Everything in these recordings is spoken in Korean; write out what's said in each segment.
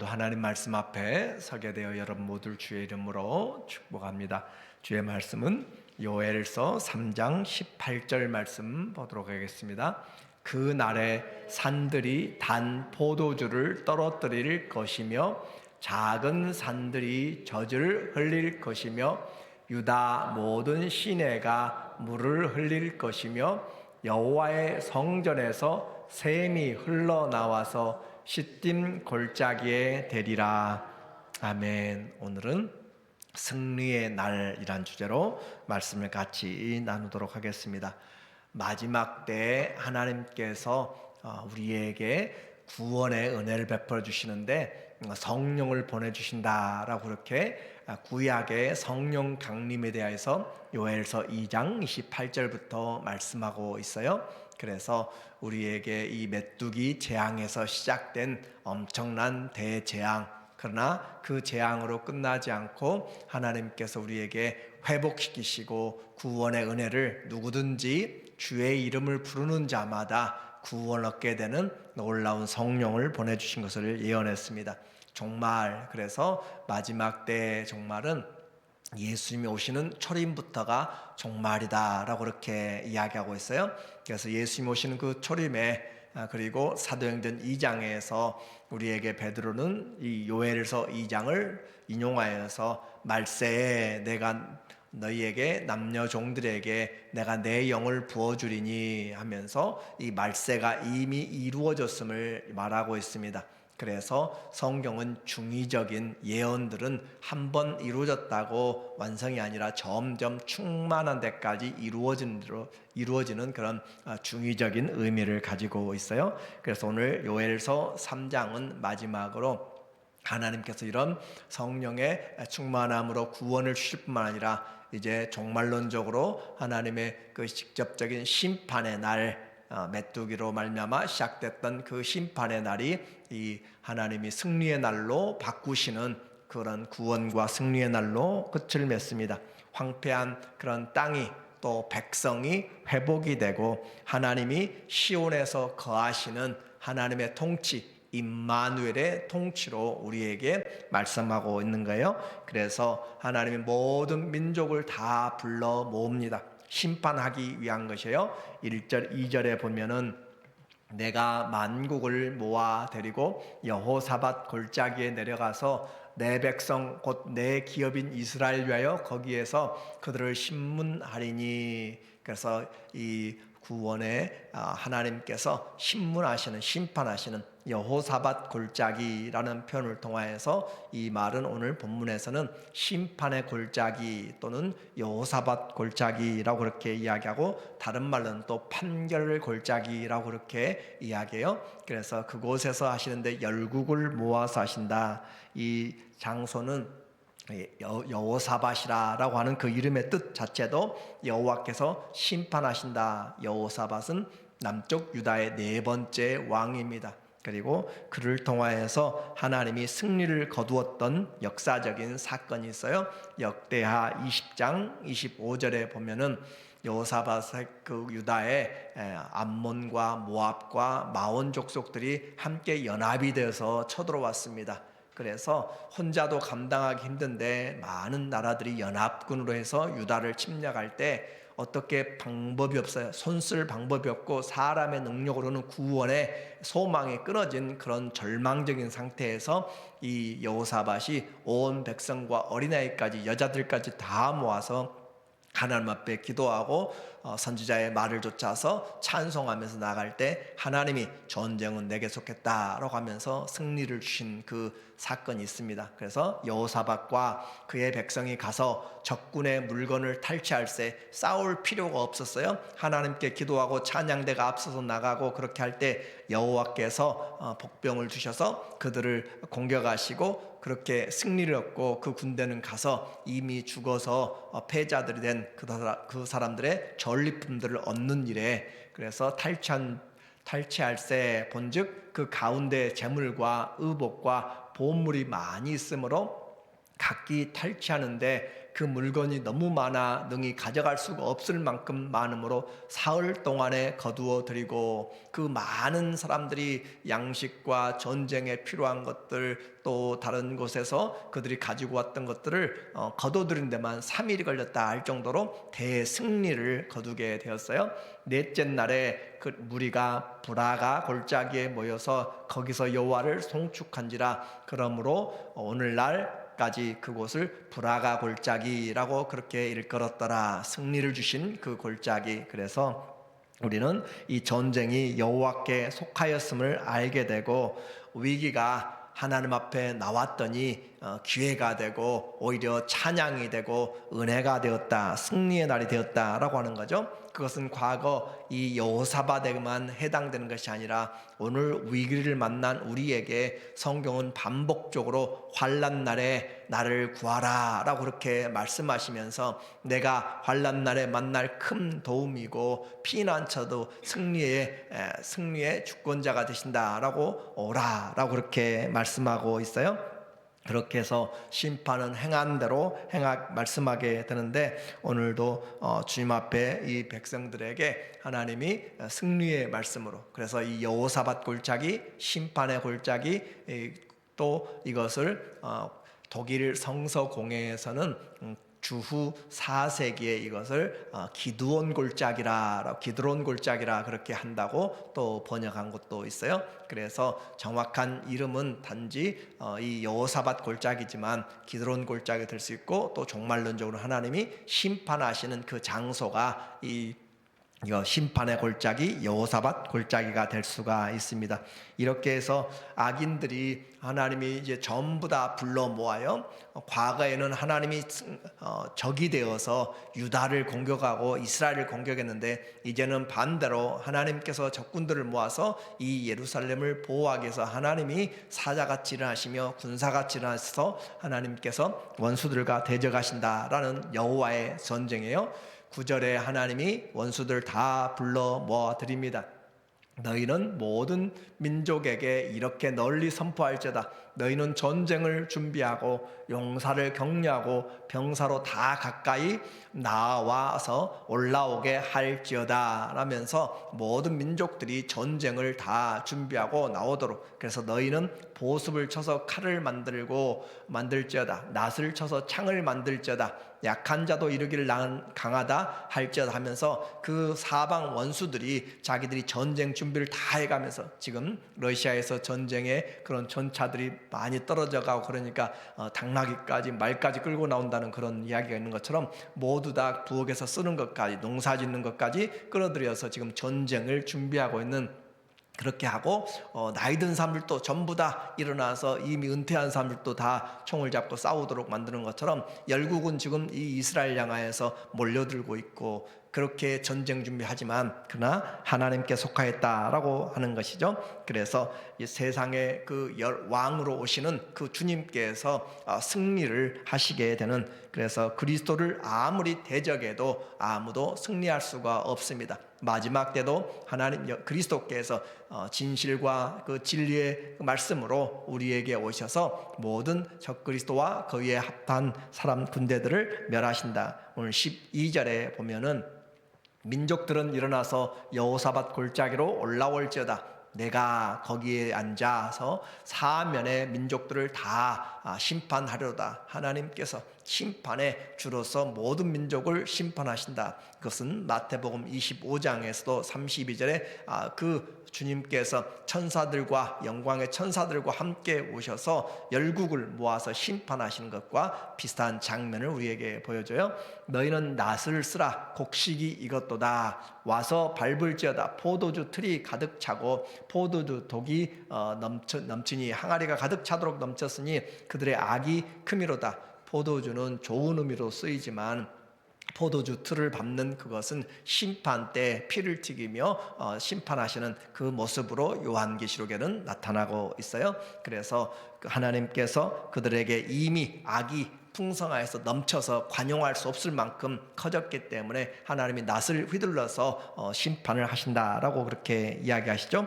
오늘도 하나님 말씀 앞에 서게 되어 여러분 모두 주의 이름으로 축복합니다. 주의 말씀은 요엘서 3장 18절 말씀 보도록 하겠습니다. 그 날에 산들이 단 포도주를 떨어뜨릴 것이며 작은 산들이 젖을 흘릴 것이며 유다 모든 시내가 물을 흘릴 것이며 여호와의 성전에서 샘이 흘러나와서 시딤 골짜기에 되리라. 아멘. 오늘은 승리의 날이란 주제로 말씀을 같이 나누도록 하겠습니다. 마지막 때 하나님께서 어, 우리에게 구원의 은혜를 베풀어 주시는데 성령을 보내 주신다라고 그렇게 구약의 성령 강림에 대해서 요엘서 2장 28절부터 말씀하고 있어요. 그래서 우리에게 이 메뚜기 재앙에서 시작된 엄청난 대재앙 그러나 그 재앙으로 끝나지 않고 하나님께서 우리에게 회복시키시고 구원의 은혜를 누구든지 주의 이름을 부르는 자마다 구원 얻게 되는 놀라운 성령을 보내주신 것을 예언했습니다. 정말 그래서 마지막 때 정말은 예수님이 오시는 초림부터가 종말이다라고 그렇게 이야기하고 있어요. 그래서 예수님 오시는 그 초림에 아, 그리고 사도행전 2장에서 우리에게 베드로는 이 요엘서 2장을 인용하여서 말세에 내가 너희에게 남녀 종들에게 내가 내 영을 부어 주리니 하면서 이 말세가 이미 이루어졌음을 말하고 있습니다. 그래서 성경은 중의적인 예언들은 한 번 이루어졌다고 완성이 아니라 점점 충만한 데까지 이루어지는 이루어지는 그런 아, 중의적인 의미를 가지고 있어요. 그래서 오늘 요엘서 3장은 마지막으로 하나님께서 이런 성령의 충만함으로 구원을 주실 뿐만 아니라 이제 종말론적으로 하나님의 그 직접적인 심판의 날 어, 메뚜기로 말미암아 시작됐던 그 심판의 날이 이 하나님이 승리의 날로 바꾸시는 그런 구원과 승리의 날로 끝을 맺습니다. 황폐한 그런 땅이 또 백성이 회복이 되고 하나님이 시온에서 거하시는 하나님의 통치 임마누엘의 통치로 우리에게 말씀하고 있는 거예요. 그래서 하나님이 모든 민족을 다 불러 모읍니다. 심판하기 위한 것이에요. 1절, 2절에 보면은 내가 만국을 모아 데리고 여호사밧 골짜기에 내려가서 내 백성 곧 내 기업인 이스라엘 위하여 거기에서 그들을 신문하리니 그래서 이 구원에 아, 하나님께서 신문하시는 심판하시는 여호사밧 골짜기라는 표현을 통하여서 이 말은 오늘 본문에서는 심판의 골짜기 또는 여호사밧 골짜기라고 그렇게 이야기하고 다른 말로는 또 판결의 골짜기라고 그렇게 이야기해요. 그래서 그곳에서 하시는데 열국을 모아서 하신다. 이 장소는 여호사밧이라고 하는 그 이름의 뜻 자체도 여호와께서 심판하신다. 여호사밧은 남쪽 유다의 네 번째 왕입니다. 그리고 그를 통하여서 하나님이 승리를 거두었던 역사적인 사건이 있어요. 역대하 20장 25절에 보면은 여호사밧의 그 유다의 암몬과 모압과 마온 족속들이 함께 연합이 되어서 쳐들어왔습니다. 그래서 혼자도 감당하기 힘든데 많은 나라들이 연합군으로 해서 유다를 침략할 때 어떻게 방법이 없어요. 손쓸 방법이 없고 사람의 능력으로는 구원의 소망이 끊어진 그런 절망적인 상태에서 이 여호사밭이 온 백성과 어린아이까지 여자들까지 다 모아서 하나님 앞에 기도하고 어, 선지자의 말을 쫓아서 찬송하면서 나갈 때 하나님이 전쟁은 내게 속했다라고 하면서 승리를 주신 그 사건이 있습니다. 그래서 여호사박과 그의 백성이 가서 적군의 물건을 탈취할 때 싸울 필요가 없었어요. 하나님께 기도하고 찬양대가 앞서서 나가고 그렇게 할 때 여호와께서 어, 복병을 주셔서 그들을 공격하시고 그렇게 승리를 얻고 그 군대는 가서 이미 죽어서 어, 패자들이 된그 사람들의 전리품들을 얻는 일에 그래서 탈취한 탈취할세 본즉 그 가운데 재물과 의복과 보물이 많이 있으므로 각기 탈취하는데 그 물건이 너무 많아 능히 가져갈 수가 없을 만큼 많으므로 사흘 동안에 거두어 드리고 그 많은 사람들이 양식과 전쟁에 필요한 것들 또 다른 곳에서 그들이 가지고 왔던 것들을 어, 거둬들인 데만 3일이 걸렸다 할 정도로 대승리를 거두게 되었어요. 넷째 날에 그 무리가 브라가 골짜기에 모여서 거기서 여호와를 송축한지라 그러므로 오늘날 까지 그곳을 브라가 골짜기라고 그렇게 일컬었더라. 승리를 주신 그 골짜기. 그래서 우리는 이 전쟁이 여호와께 속하였음을 알게 되고 위기가 하나님 앞에 나왔더니 어, 기회가 되고 오히려 찬양이 되고 은혜가 되었다. 승리의 날이 되었다라고 하는 거죠. 그것은 과거 이 여호사밧에만 해당되는 것이 아니라 오늘 위기를 만난 우리에게 성경은 반복적으로 환란 날에 나를 구하라라고 그렇게 말씀하시면서 내가 환란 날에 만날 큰 도움이고 피난처도 승리의 에, 승리의 주권자가 되신다라고 오라라고 그렇게 말씀하고 있어요. 그렇게 해서 심판은 행한 대로 행하 말씀하게 되는데 오늘도 어, 주님 앞에 이 백성들에게 하나님이 승리의 말씀으로 그래서 이 여호사밧 골짜기 심판의 골짜기 이, 또 이것을 어, 독일 성서 공회에서는 음, 주후 4세기에 이것을 어, 기드온 골짜기라 기드론 골짜기라 그렇게 한다고 또 번역한 것도 있어요. 그래서 정확한 이름은 단지 어, 이 여호사밧 골짜기지만 기드론 골짜기 될 수 있고 또 종말론적으로 하나님이 심판하시는 그 장소가 이 이거 심판의 골짜기 여호사밧 골짜기가 될 수가 있습니다. 이렇게 해서 악인들이 하나님이 이제 전부 다 불러 모아요. 과거에는 하나님이 어, 적이 되어서 유다를 공격하고 이스라엘을 공격했는데 이제는 반대로 하나님께서 적군들을 모아서 이 예루살렘을 보호하기 위해서 하나님이 사자같이 일어나시며 군사같이 일어나서 하나님께서 원수들과 대적하신다라는 여호와의 전쟁이에요. 구절에 하나님이 원수들 다 불러 모아 드립니다. 너희는 모든 민족에게 이렇게 널리 선포할지어다. 너희는 전쟁을 준비하고 용사를 격려하고 병사로 다 가까이 나와서 올라오게 할지어다. 라면서 모든 민족들이 전쟁을 다 준비하고 나오도록. 그래서 너희는 보습을 쳐서 칼을 만들고 만들지어다. 낫을 쳐서 창을 만들지어다. 약한 자도 이르기를 나는 강하다 할지어다 하면서 그 사방 원수들이 자기들이 전쟁 준비를 다 해가면서 지금 러시아에서 전쟁에 그런 전차들이 많이 떨어져 가고 그러니까 어, 당나귀까지 말까지 끌고 나온다는 그런 이야기가 있는 것처럼 모두 다 부엌에서 쓰는 것까지 농사 짓는 것까지 끌어들여서 지금 전쟁을 준비하고 있는 그렇게 하고 어, 나이 든 사람들도 전부 다 일어나서 이미 은퇴한 사람들도 다 총을 잡고 싸우도록 만드는 것처럼 열국은 지금 이 이스라엘 양하에서 몰려들고 있고 그렇게 전쟁 준비하지만 그러나 하나님께 속하였다라고 하는 것이죠. 그래서 이 세상의 그 왕으로 오시는 그 주님께서 어, 승리를 하시게 되는 그래서 그리스도를 아무리 대적해도 아무도 승리할 수가 없습니다. 마지막 때도 하나님 그리스도께서 어, 진실과 그 진리의 말씀으로 우리에게 오셔서 모든 적그리스도와 그 위에 합한 사람 군대들을 멸하신다. 오늘 12절에 보면은 민족들은 일어나서 여호사밧 골짜기로 올라올지어다. 내가 거기에 앉아서 사면의 민족들을 다 아, 심판하려다. 하나님께서 심판의 주로서 모든 민족을 심판하신다. 그것은 마태복음 25장에서도 32절에 아, 그 주님께서 천사들과 영광의 천사들과 함께 오셔서 열국을 모아서 심판하시는 것과 비슷한 장면을 우리에게 보여줘요. 너희는 낫을 쓰라. 곡식이 이것도다. 와서 밟을지어다. 포도주 틀이 가득 차고 포도주 독이 어, 넘쳐, 넘치니 항아리가 가득 차도록 넘쳤으니 그들의 악이 크미로다. 포도주는 좋은 의미로 쓰이지만 포도주 틀을 밟는 그것은 심판 때 피를 튀기며 어, 심판하시는 그 모습으로 요한계시록에는 나타나고 있어요. 그래서 그 하나님께서 그들에게 이미 악이 풍성하여서 넘쳐서 관용할 수 없을 만큼 커졌기 때문에 하나님이 낫을 휘둘러서 어, 심판을 하신다라고 그렇게 이야기하시죠.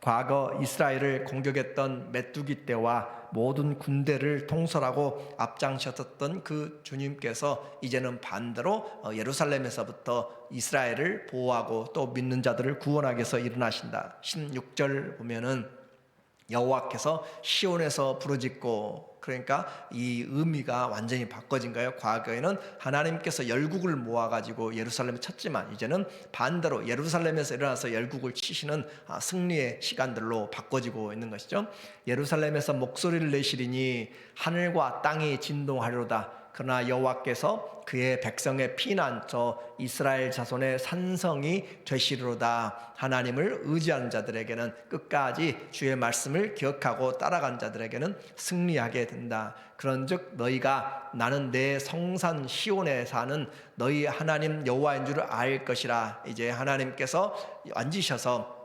과거 이스라엘을 공격했던 메뚜기 때와 모든 군대를 통솔하고 앞장서셨던 그 주님께서 이제는 반대로 어, 예루살렘에서부터 이스라엘을 보호하고 또 믿는 자들을 구원하기 위해서 일어나신다. 16절 보면은 여호와께서 시온에서 부르짖고 그러니까 이 의미가 완전히 바꿔진 거예요. 과거에는 하나님께서 열국을 모아 가지고 예루살렘을 쳤지만 이제는 반대로 예루살렘에서 일어나서 열국을 치시는 아, 승리의 시간들로 바꿔지고 있는 것이죠. 예루살렘에서 목소리를 내시리니 하늘과 땅이 진동하리로다. 그러나 여호와께서 그의 백성의 피난 저 이스라엘 자손의 산성이 되시리로다. 하나님을 의지하는 자들에게는 끝까지 주의 말씀을 기억하고 따라간 자들에게는 승리하게 된다. 그런즉 너희가 나는 내 성산 시온에 사는 너희 하나님 여호와인 줄을 알 것이라. 이제 하나님께서 앉으셔서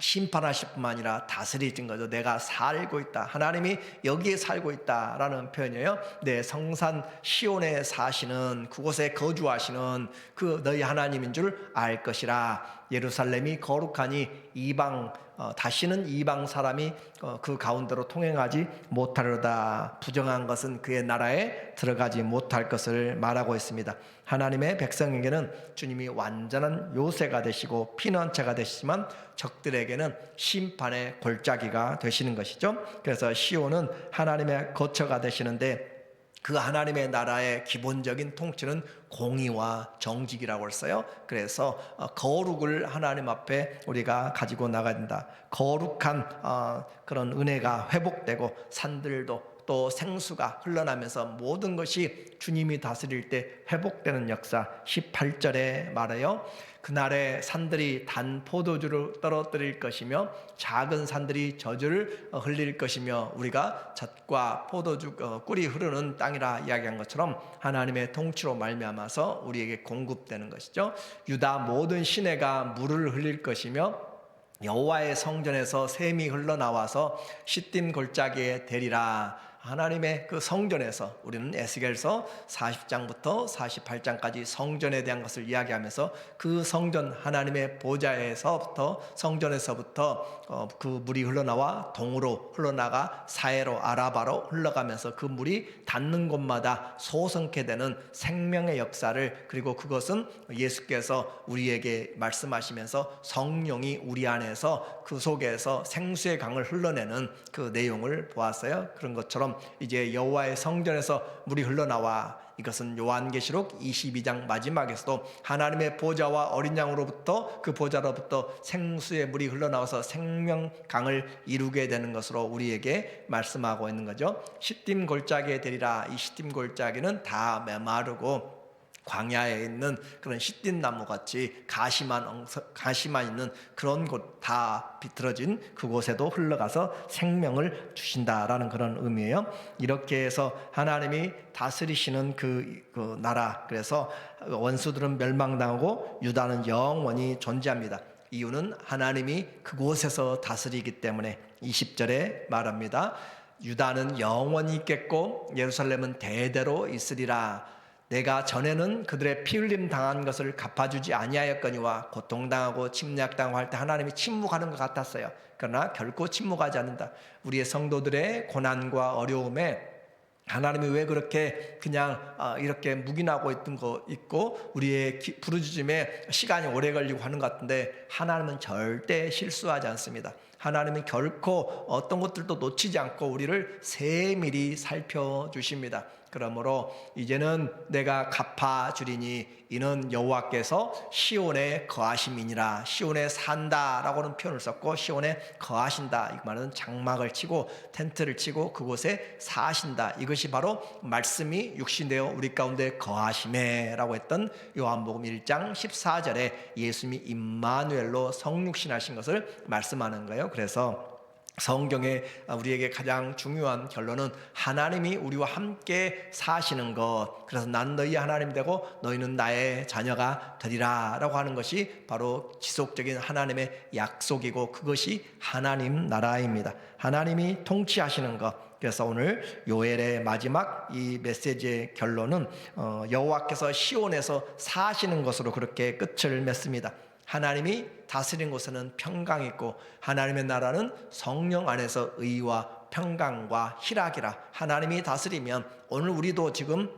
심판하실 뿐만 아니라 다스리신 거죠. 내가 살고 있다. 하나님이 여기에 살고 있다라는 표현이에요. 내 성산 시온에 사시는 그곳에 거주하시는 그 너희 하나님인 줄 알 것이라. 예루살렘이 거룩하니 이방 어, 다시는 이방 사람이 어, 그 가운데로 통행하지 못하려다 부정한 것은 그의 나라에 들어가지 못할 것을 말하고 있습니다. 하나님의 백성에게는 주님이 완전한 요새가 되시고 피난처가 되시지만 적들에게는 심판의 골짜기가 되시는 것이죠. 그래서 시온은 하나님의 거처가 되시는데 그 하나님의 나라의 기본적인 통치는 공의와 정직이라고 했어요. 그래서 어, 거룩을 하나님 앞에 우리가 가지고 나가야 된다. 거룩한 어, 그런 은혜가 회복되고 산들도 또 생수가 흘러나면서 모든 것이 주님이 다스릴 때 회복되는 역사 18절에 말해요. 그날에 산들이 단 포도주를 떨어뜨릴 것이며 작은 산들이 저주를 흘릴 것이며 우리가 젖과 포도주 어, 꿀이 흐르는 땅이라 이야기한 것처럼 하나님의 통치로 말미암아서 우리에게 공급되는 것이죠. 유다 모든 시내가 물을 흘릴 것이며 여호와의 성전에서 샘이 흘러나와서 시딤 골짜기에 대리라 하나님의 그 성전에서 우리는 에스겔서 40장부터 48장까지 성전에 대한 것을 이야기하면서 그 성전 하나님의 보좌에서부터 성전에서부터 어, 그 물이 흘러나와 동으로 흘러나가 사해로 아라바로 흘러가면서 그 물이 닿는 곳마다 소성케 되는 생명의 역사를 그리고 그것은 예수께서 우리에게 말씀하시면서 성령이 우리 안에서 그 속에서 생수의 강을 흘러내는 그 내용을 보았어요. 그런 것처럼 이제 여호와의 성전에서 물이 흘러나와 이것은 요한계시록 22장 마지막에서도 하나님의 보좌와 어린 양으로부터 그 보좌로부터 생수의 물이 흘러나와서 생명 강을 이루게 되는 것으로 우리에게 말씀하고 있는 거죠. 시딤 골짜기에 되리라. 이 시딤 골짜기는 다 메마르고 광야에 있는 그런 시딘 나무 같이 가시만 가시만 있는 그런 곳 다 비틀어진 그곳에도 흘러가서 생명을 주신다라는 그런 의미예요. 이렇게 해서 하나님이 다스리시는 그, 그 나라 그래서 원수들은 멸망당하고 유다는 영원히 존재합니다. 이유는 하나님이 그곳에서 다스리기 때문에 20절에 말합니다. 유다는 영원히 있겠고 예루살렘은 대대로 있으리라. 내가 전에는 그들의 피 흘림 당한 것을 갚아주지 아니하였거니와 고통당하고 침략당하고 할 때 하나님이 침묵하는 것 같았어요. 그러나 결코 침묵하지 않는다. 우리의 성도들의 고난과 어려움에 하나님이 왜 그렇게 그냥 어, 이렇게 묵인하고 있던 거 있고 우리의 부르짖음에 시간이 오래 걸리고 하는 것 같은데 하나님은 절대 실수하지 않습니다. 하나님은 결코 어떤 것들도 놓치지 않고 우리를 세밀히 살펴 주십니다. 그러므로 이제는 내가 갚아 주리니 이는 여호와께서 시온에 거하심이니라. 시온에 산다라고는 표현을 썼고 시온에 거하신다. 이 말은 장막을 치고 텐트를 치고 그곳에 사신다. 이것이 바로 말씀이 육신되어 우리 가운데 거하심에라고 했던 요한복음 1장 14절에 예수님이 임마누엘로 성육신하신 것을 말씀하는 거예요. 그래서 성경에 우리에게 가장 중요한 결론은 하나님이 우리와 함께 사시는 것. 그래서 난 너희 하나님 되고 너희는 나의 자녀가 되리라라고 하는 것이 바로 지속적인 하나님의 약속이고 그것이 하나님 나라입니다. 하나님이 통치하시는 것. 그래서 오늘 요엘의 마지막 이 메시지의 결론은 어, 여호와께서 시온에서 사시는 것으로 그렇게 끝을 맺습니다. 하나님이 다스린 곳에는 평강이 있고 하나님의 나라는 성령 안에서 의와 평강과 희락이라 하나님이 다스리면 오늘 우리도 지금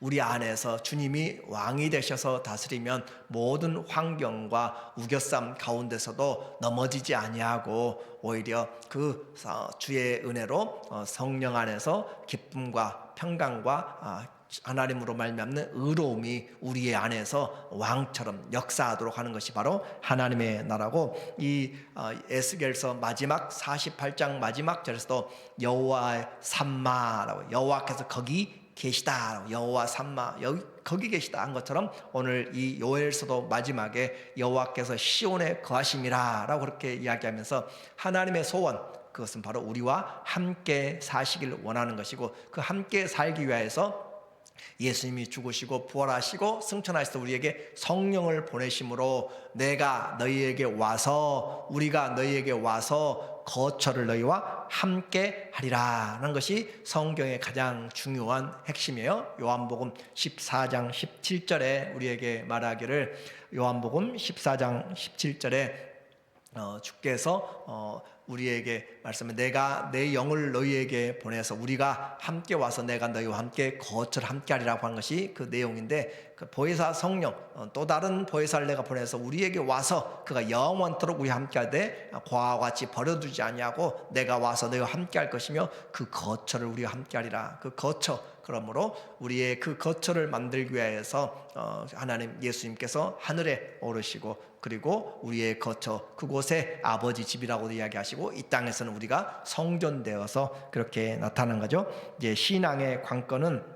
우리 안에서 주님이 왕이 되셔서 다스리면 모든 환경과 우겨쌈 가운데서도 넘어지지 아니하고 오히려 그 어, 주의 은혜로 어, 성령 안에서 기쁨과 평강과 아, 하나님으로 말미암는 의로움이 우리의 안에서 왕처럼 역사하도록 하는 것이 바로 하나님의 나라고 이 어, 에스겔서 마지막 48장 마지막 절에서도 여호와의 산마라고 여호와께서 거기 계시다 여호와 삼마 여기 거기 계시다 한 것처럼 오늘 이 요엘서도 마지막에 여호와께서 시온에 거하심이라라고 그렇게 이야기하면서 하나님의 소원 그것은 바로 우리와 함께 사시길 원하는 것이고 그 함께 살기 위하여서 예수님이 죽으시고 부활하시고 승천하셔서 우리에게 성령을 보내심으로 내가 너희에게 와서 우리가 너희에게 와서 거처를 너희와 함께 하리라는 것이 성경의 가장 중요한 핵심이에요. 요한복음 14장 17절에 우리에게 말하기를 요한복음 14장 17절에 어, 주께서 어, 우리에게 말씀해. 내가 내 영을 너희에게 보내서 우리가 함께 와서 내가 너희와 함께 거처를 함께 하리라고 하는 것이 그 내용인데 그 보혜사 성령 어, 또 다른 보혜사를 내가 보내서 우리에게 와서 그가 영원토록 우리 함께 하되 과와 같이 버려두지 아니하고 내가 와서 너희와 함께 할 것이며 그 거처를 우리와 함께 하리라 그 거처 그러므로 우리의 그 거처를 만들기 위해서 어, 하나님 예수님께서 하늘에 오르시고 그리고 우리의 거처 그곳에 아버지 집이라고 이야기하시고 이 땅에서는 우리가 성전되어서 그렇게 나타난 거죠. 이제 신앙의 관건은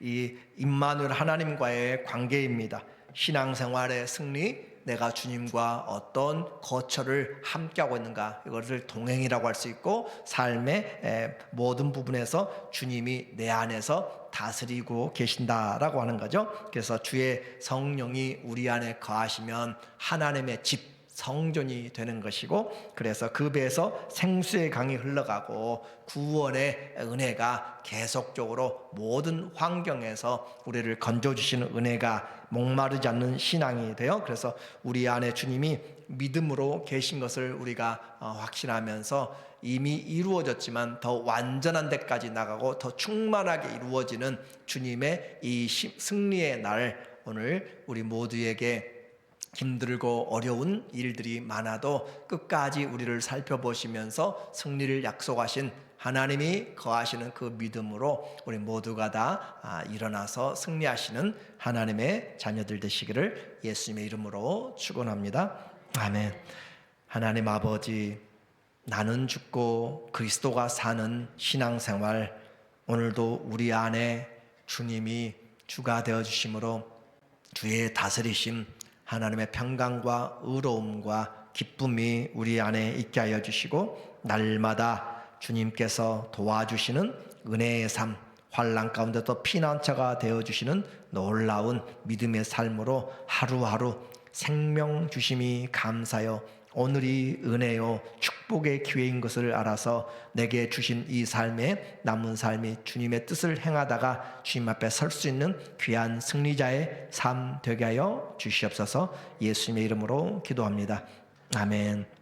이 임마누엘 하나님과의 관계입니다. 신앙생활의 승리, 내가 주님과 어떤 거처를 함께하고 있는가 이것을 동행이라고 할 수 있고 삶의 에, 모든 부분에서 주님이 내 안에서 다스리고 계신다라고 하는 거죠. 그래서 주의 성령이 우리 안에 거하시면 하나님의 집 성전이 되는 것이고 그래서 그 배에서 생수의 강이 흘러가고 구원의 은혜가 계속적으로 모든 환경에서 우리를 건져 주시는 은혜가 목마르지 않는 신앙이 돼요. 그래서 우리 안에 주님이 믿음으로 계신 것을 우리가 어, 확신하면서 이미 이루어졌지만 더 완전한 데까지 나가고 더 충만하게 이루어지는 주님의 이 승리의 날 오늘 우리 모두에게 힘들고 어려운 일들이 많아도 끝까지 우리를 살펴보시면서 승리를 약속하신 하나님이 거하시는 그 믿음으로 우리 모두가 다 아, 일어나서 승리하시는 하나님의 자녀들 되시기를 예수님의 이름으로 축원합니다. 아멘. 하나님 아버지 나는 죽고 그리스도가 사는 신앙생활 오늘도 우리 안에 주님이 주가 되어 주심으로 주의 다스리심 하나님의 평강과 의로움과 기쁨이 우리 안에 있게 하여 주시고 날마다 주님께서 도와주시는 은혜의 삶, 환란 가운데도 피난처가 되어 주시는 놀라운 믿음의 삶으로 하루하루 생명 주심이 감사요 오늘이 은혜요 축복의 기회인 것을 알아서 내게 주신 이 삶에 남은 삶이 주님의 뜻을 행하다가 주님 앞에 설 수 있는 귀한 승리자의 삶 되게 하여 주시옵소서 예수님의 이름으로 기도합니다. 아멘.